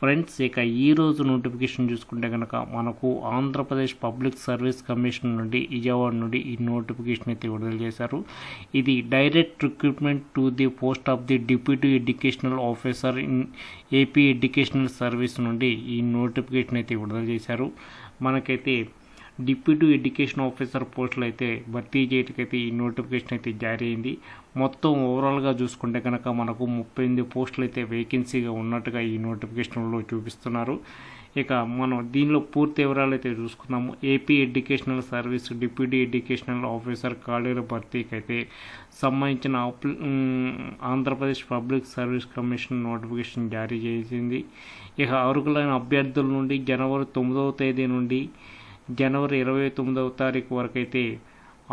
Friends ఇక ఈరోజు notification చూసుకుంటే కనుక మనకు ఆంధ్రప్రదేశ్ పబ్లిక్ సర్వీస్ కమిషన్ నుండి విజయవాడ నుండి ఈ నోటిఫికేషన్ అయితే విడుదల చేశారు. ఇది direct recruitment to the post of the deputy educational officer in AP educational service నుండి ఈ నోటిఫికేషన్ అయితే విడుదల చేశారు. మనకైతే డిప్యూటీ ఎడ్యుకేషన్ ఆఫీసర్ పోస్టులు అయితే భర్తీ చేయటకైతే ఈ నోటిఫికేషన్ అయితే జారీ అయింది. మొత్తం ఓవరాల్గా చూసుకుంటే కనుక మనకు ముప్పై ఎనిమిది పోస్టులు అయితే వేకెన్సీగా ఉన్నట్టుగా ఈ నోటిఫికేషన్లో చూపిస్తున్నారు. ఇక మనం దీనిలో పూర్తి వివరాలు అయితే చూసుకున్నాము AP educational service deputy educational officer ఖాళీల భర్తీకి అయితే సంబంధించిన Andhra Pradesh public service commission notification జారీ చేసింది. ఇక అర్హులైన అభ్యర్థుల నుండి జనవరి తొమ్మిదవ తేదీ నుండి జనవరి ఇరవై తొమ్మిదవ తారీఖు వరకు అయితే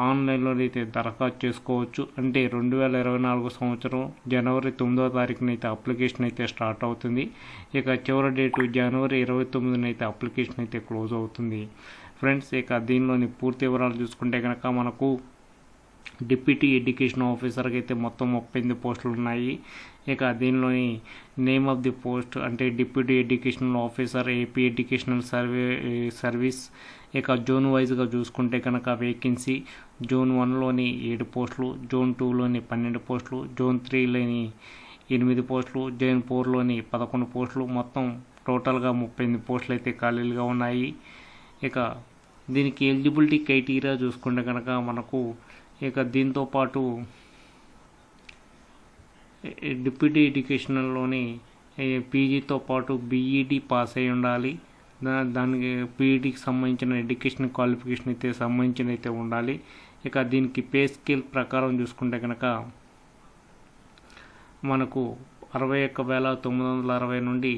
ఆన్లైన్లో అయితే దరఖాస్తు చేసుకోవచ్చు. అంటే రెండు వేల ఇరవై నాలుగు సంవత్సరం జనవరి తొమ్మిదవ తారీఖున అయితే అప్లికేషన్ అయితే స్టార్ట్ అవుతుంది. ఇక చివరి డేటు జనవరి ఇరవై తొమ్మిదిన అయితే అప్లికేషన్ అయితే క్లోజ్ అవుతుంది. ఫ్రెండ్స్ ఇక దీనిలోని పూర్తి వివరాలు చూసుకుంటే కనుక మనకు డిప్యూటీ ఎడ్యుకేషన్ ఆఫీసర్కి అయితే మొత్తం ముప్పై ఎనిమిది పోస్టులు ఉన్నాయి. ఇక దీనిలోని నేమ్ ఆఫ్ ది పోస్ట్ అంటే deputy educational officer AP educational survey service. ఇక జోన్ వైజ్గా చూసుకుంటే కనుక వేకెన్సీ జోన్ వన్లోని ఏడు పోస్టులు జోన్ టూలోని పన్నెండు పోస్టులు జోన్ త్రీలోని ఎనిమిది పోస్టులు జోన్ ఫోర్లోని పదకొండు పోస్టులు. మొత్తం టోటల్గా ముప్పై ఎనిమిది పోస్టులు అయితే ఖాళీలుగా ఉన్నాయి. ఇక దీనికి ఎలిజిబిలిటీ క్రైటీరియా చూసుకుంటే కనుక మనకు ఇక దీంతో పాటు డిప్యూటీ ఎడ్యుకేషనల్లోని పీజీతో పాటు బీఈడి పాస్ అయి ఉండాలి. దానికి పీఈడికి సంబంధించిన ఎడ్యుకేషన్ క్వాలిఫికేషన్ అయితే సంబంధించిన అయితే ఉండాలి. ఇక దీనికి పే స్కేల్ ప్రకారం చూసుకుంటే కనుక మనకు అరవై ఒక్క వేల తొమ్మిది వందల అరవై నుండి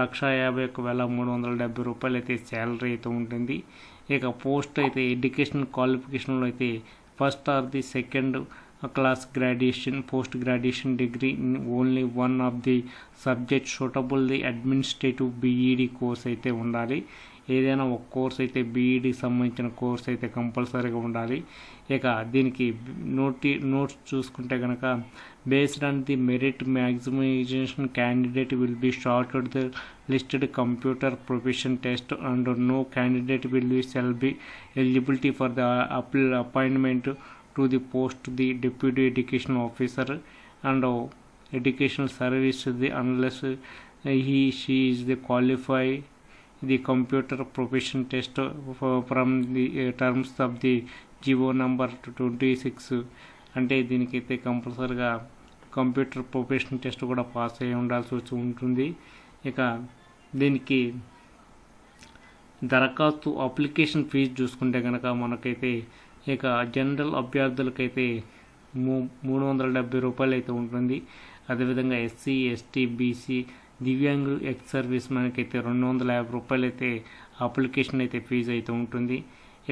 లక్ష యాభై ఒక్క వేల మూడు వందల డెబ్బై రూపాయలు అయితే శాలరీ అయితే ఉంటుంది. ఇక పోస్ట్ అయితే ఎడ్యుకేషన్ క్వాలిఫికేషన్లో అయితే first or the second class graduation post graduation degree in only one of the subject suitable the administrative B Ed course అయితే ఉండాలి. ఏదైనా ఒక కోర్స్ అయితే బీఈడికి సంబంధించిన కోర్స్ అయితే కంపల్సరీగా ఉండాలి. ఇక దీనికి నోటి నోట్స్ చూసుకుంటే కనుక based on the merit maximization candidate will be shorted the listed computer profession test and no candidate will be sell be eligibility for the appointment to the post the deputy education officer and educational educational service the unless uh, he she is the the computer profession test uh, from the of terms of the GO number twenty six అంటే దీనికైతే కంపల్సరిగా computer profession test కూడా pass అయి ఉండాల్సి వచ్చి ఉంటుంది. ఇక దీనికి దరఖాస్తు అప్లికేషన్ ఫీజు చూసుకుంటే కనుక మనకైతే ఇక జనరల్ అభ్యర్థులకైతే మూ మూడు వందల డెబ్బై రూపాయలు అయితే ఉంటుంది. అదేవిధంగా ఎస్సీ ఎస్టీ బీసీ దివ్యాంగులు ఎక్స్ సర్వీస్ మనకైతే రెండు వందల యాభై రూపాయలు అయితే అప్లికేషన్ అయితే ఫీజు అయితే ఉంటుంది.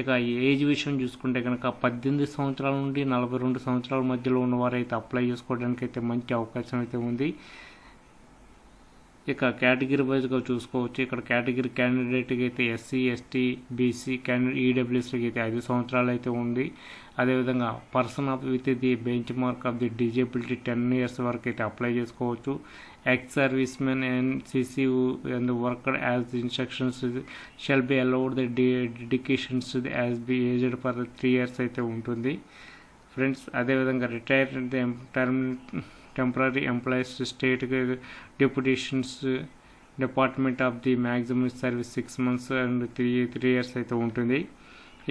ఇక ఏజ్ విషయం చూసుకుంటే కనుక పద్దెనిమిది సంవత్సరాల నుండి నలభై రెండు సంవత్సరాల మధ్యలో ఉన్నవారు అయితే అప్లై చేసుకోవడానికి అయితే మంచి అవకాశం అయితే ఉంది. ఇక కేటగిరీ వైజ్గా చూసుకోవచ్చు. ఇక్కడ కేటగిరీ క్యాండిడేట్కి అయితే ఎస్సీ ఎస్టీ బీసీ క్యాండిడేట్ ఈడబ్ల్యూఎస్కి అయితే ఐదు సంవత్సరాలు అయితే ఉంది. అదేవిధంగా person of with the benchmark of the disability ten years వరకు అయితే అప్లై చేసుకోవచ్చు. Ex servicemen NCC and worker as instructions shall be allowed the dedications as be aged for three years అయితే ఉంటుంది. ఫ్రెండ్స్ అదేవిధంగా retired term temporary employees state deputations department of the maximum service six months and three three years అయితే ఉంటుంది.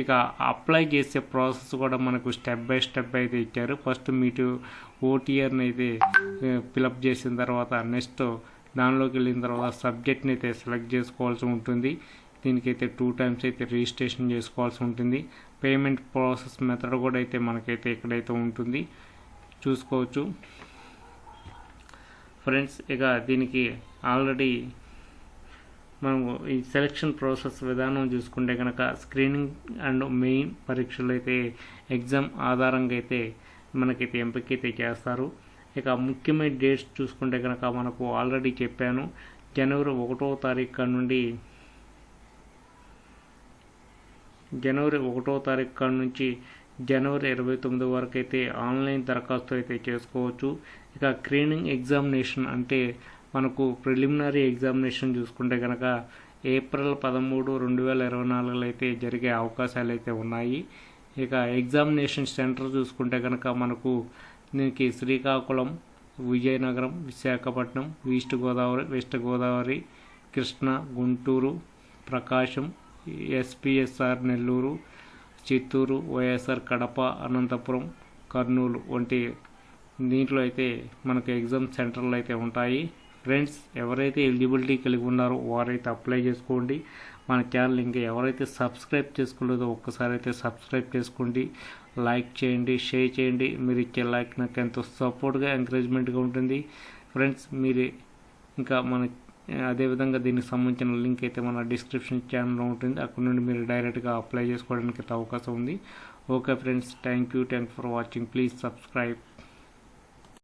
ఇక apply చేసే process కూడా మనకు step by step అయితే ఇచ్చారు. ఫస్ట్ మీటు ఓటీఆర్ని అయితే ఫిలప్ చేసిన తర్వాత నెక్స్ట్ దానిలోకి వెళ్ళిన తర్వాత సబ్జెక్ట్ని అయితే సెలెక్ట్ చేసుకోవాల్సి ఉంటుంది. దీనికైతే టూ టైమ్స్ అయితే రిజిస్ట్రేషన్ చేసుకోవాల్సి ఉంటుంది. పేమెంట్ ప్రాసెస్ మెథడ్ కూడా అయితే మనకైతే ఇక్కడైతే ఉంటుంది. చూసుకోవచ్చు. ఫ్రెండ్స్ ఇక దీనికి ఆల్రెడీ మనం ఈ సెలక్షన్ ప్రాసెస్ విధానం చూసుకుంటే కనుక స్క్రీనింగ్ అండ్ మెయిన్ పరీక్షలు అయితే ఎగ్జామ్ ఆధారంగా అయితే మనకైతే ఎంపిక అయితే చేస్తారు. ఇక ముఖ్యమైన డేట్స్ చూసుకుంటే కనుక మనకు ఆల్రెడీ చెప్పాను. జనవరి ఒకటో తారీఖు నుండి జనవరి ఒకటో తారీఖు కాడ నుంచి జనవరి ఇరవై తొమ్మిది వరకు అయితే ఆన్లైన్ దరఖాస్తు అయితే చేసుకోవచ్చు. ఇక స్క్రీనింగ్ ఎగ్జామినేషన్ అంటే మనకు ప్రిలిమినరీ ఎగ్జామినేషన్ చూసుకుంటే కనుక ఏప్రిల్ పదమూడు రెండు వేల ఇరవై నాలుగులో అయితే జరిగే అవకాశాలు అయితే ఉన్నాయి. ఇక ఎగ్జామినేషన్ సెంటర్ చూసుకుంటే కనుక మనకు దీనికి Srikakulam Vizianagaram Visakhapatnam east Godavari west Godavari Krishna Guntur Prakasam SPSR Nellore Chittoor YSR Kadapa Anantapur Kurnool వంటి దీంట్లో అయితే మనకు ఎగ్జామ్ సెంటర్లు అయితే ఉంటాయి. ఫ్రెండ్స్ ఎవరైతే ఎలిజిబిలిటీ కలిగి ఉన్నారో వారైతే అప్లై చేసుకోండి. మన ఛానల్ ఇంకా ఎవరైతే సబ్స్క్రైబ్ చేసుకోలేదో ఒక్కసారి అయితే సబ్స్క్రైబ్ చేసుకోండి. లైక్ చేయండి షేర్ చేయండి. మీరు ఇచ్చే లైక్ నాకు ఎంతో సపోర్ట్గా ఎంకరేజ్మెంట్గా ఉంటుంది. ఫ్రెండ్స్ మీరు ఇంకా మన అదేవిధంగా దీనికి సంబంధించిన లింక్ అయితే మన డిస్క్రిప్షన్ ఛానల్లో ఉంటుంది. అక్కడ నుండి మీరు డైరెక్ట్గా అప్లై చేసుకోవడానికి అయితే అవకాశం ఉంది. Okay friends thank you thank for watching please subscribe